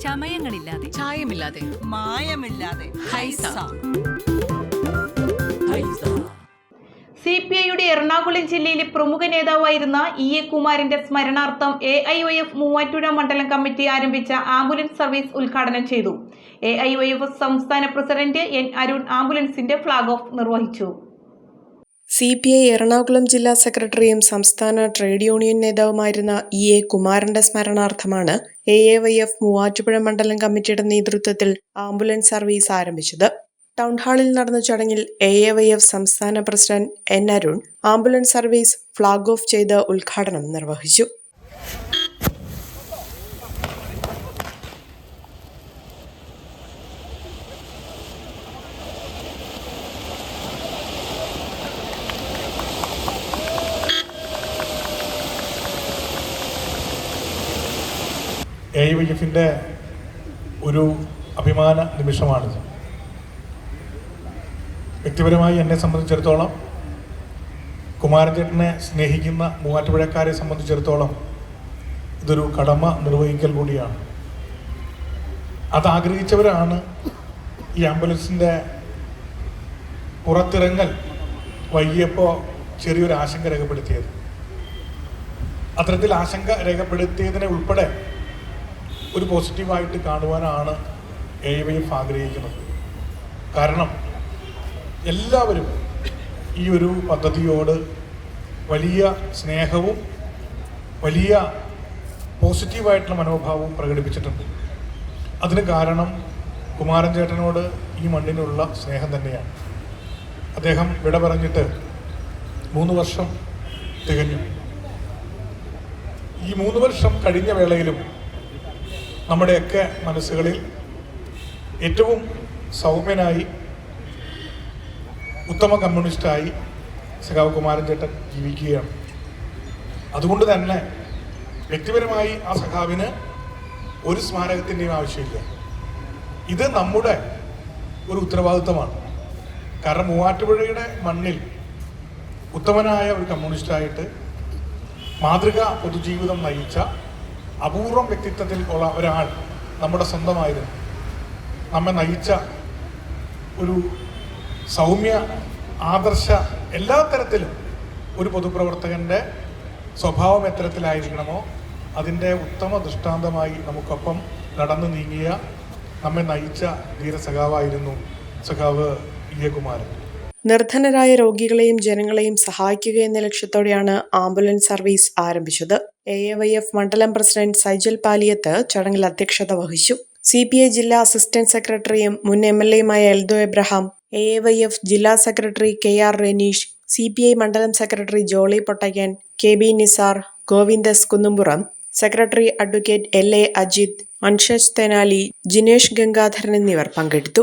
ചമയങ്ങളില്ലാതെ. ചായമില്ലാതെ. മായമില്ലാതെ. ഹൈസ. സി പി ഐയുടെ എറണാകുളം ജില്ലയിലെ പ്രമുഖ നേതാവായിരുന്ന ഇ. എ. കുമാരിന്റെ സ്മരണാർത്ഥം A. I. O. F Muvattupuzha മണ്ഡലം കമ്മിറ്റി ആരംഭിച്ച ആംബുലൻസ് സർവീസ് ഉദ്ഘാടനം ചെയ്തു. എ. ഐ. ഒ. എഫ് സംസ്ഥാന പ്രസിഡന്റ് എൻ. അരുൺ ആംബുലൻസിന്റെ ഫ്ളാഗ് ഓഫ് നിർവഹിച്ചു. സി പി ഐ എറണാകുളം ജില്ലാ സെക്രട്ടറിയും സംസ്ഥാന ട്രേഡ് യൂണിയൻ നേതാവുമായിരുന്ന ഇ എ കുമാരന്റെ സ്മരണാർത്ഥമാണ് A A Y F Muvattupuzha മണ്ഡലം കമ്മിറ്റിയുടെ നേതൃത്വത്തിൽ ആംബുലൻസ് സർവീസ് ആരംഭിച്ചത്. ടൗൺ ഹാളിൽ നടന്ന ചടങ്ങിൽ എ എ വൈ എഫ് സംസ്ഥാന president N Arun ambulance service flag off ചെയ്ത് ഉദ്ഘാടനം നിർവഹിച്ചു. എ വി എഫിന്റെ ഒരു അഭിമാന നിമിഷമാണിത്. വ്യക്തിപരമായി എന്നെ സംബന്ധിച്ചിടത്തോളം കുമാരചേട്ടനെ സ്നേഹിക്കുന്ന മൂവാറ്റുപുഴക്കാരെ സംബന്ധിച്ചിടത്തോളം ഇതൊരു കടമ നിർവഹിക്കൽ കൂടിയാണ്. അത് ആഗ്രഹിച്ചവരാണ് ഈ ആംബുലൻസിന്റെ പുറത്തിറങ്ങൽ വൈകിയപ്പോൾ ചെറിയൊരു ആശങ്ക രേഖപ്പെടുത്തിയത്. അത്തരത്തിൽ ആശങ്ക രേഖപ്പെടുത്തിയതിനെ ഉൾപ്പെടെ ഒരു പോസിറ്റീവായിട്ട് കാണുവാനാണ് എ വൈ എഫ് ആഗ്രഹിക്കുന്നത്. കാരണം എല്ലാവരും ഈ ഒരു പദ്ധതിയോട് വലിയ സ്നേഹവും വലിയ പോസിറ്റീവായിട്ടുള്ള മനോഭാവവും പ്രകടിപ്പിച്ചിട്ടുണ്ട്. അതിന് കാരണം കുമാരൻ ചേട്ടനോട് ഈ മണ്ണിനുള്ള സ്നേഹം തന്നെയാണ്. അദ്ദേഹം വിട പറഞ്ഞിട്ട് മൂന്ന് വർഷം തികഞ്ഞു. ഈ മൂന്ന് വർഷം കഴിഞ്ഞ വേളയിലും നമ്മുടെയൊക്കെ മനസ്സുകളിൽ ഏറ്റവും സൗമ്യനായി ഉത്തമ കമ്മ്യൂണിസ്റ്റായി സഖാവ് കുമാരൻ ചേട്ടൻ ജീവിക്കുകയാണ്. അതുകൊണ്ട് തന്നെ വ്യക്തിപരമായി ആ സഖാവിന് ഒരു സ്മാരകത്തിന്റെയും ആവശ്യമില്ല. ഇത് നമ്മുടെ ഒരു ഉത്തരവാദിത്തമാണ് കാരണം മൂവാറ്റുപുഴയുടെ മണ്ണിൽ ഉത്തമനായ ഒരു കമ്മ്യൂണിസ്റ്റായിട്ട് മാതൃക പൊതുജീവിതം നയിച്ച അപൂർവം വ്യക്തിത്വത്തിൽ ഉള്ള ഒരാൾ നമ്മുടെ സ്വന്തമായിരുന്നു. നമ്മെ നയിച്ച ഒരു സൗമ്യ ആദർശ എല്ലാ തരത്തിലും ഒരു പൊതുപ്രവർത്തകന്റെ സ്വഭാവം എത്തരത്തിലായിരിക്കണമോ? അതിന്റെ ഉത്തമ ദൃഷ്ടാന്തമായി നമുക്കൊപ്പം നടന്നു നീങ്ങിയ നമ്മെ നയിച്ച ധീരസഖാവായിരുന്നു സഖാവ് ഇ നിർധനരായ രോഗികളെയും ജനങ്ങളെയും സഹായിക്കുക എന്ന ലക്ഷ്യത്തോടെയാണ് ആംബുലൻസ് സർവീസ് ആരംഭിച്ചത്. എ എ വൈ എഫ് മണ്ഡലം പ്രസിഡന്റ് സൈജൽ പാലിയത്ത് ചടങ്ങിൽ അധ്യക്ഷത വഹിച്ചു. സി പി ഐ ജില്ലാ അസിസ്റ്റന്റ് സെക്രട്ടറിയും മുൻ M L എയുമായ Eldho Abraham A A Y F ജില്ലാ secretary K R Reneesh C P I മണ്ഡലം secretary Jolly Pottaykkan K B Nisar Govindas Kunnumpuram secretary advocate L A Ajith Anshaj Tenali Jinesh Gangadharan എന്നിവർ പങ്കെടുത്തു.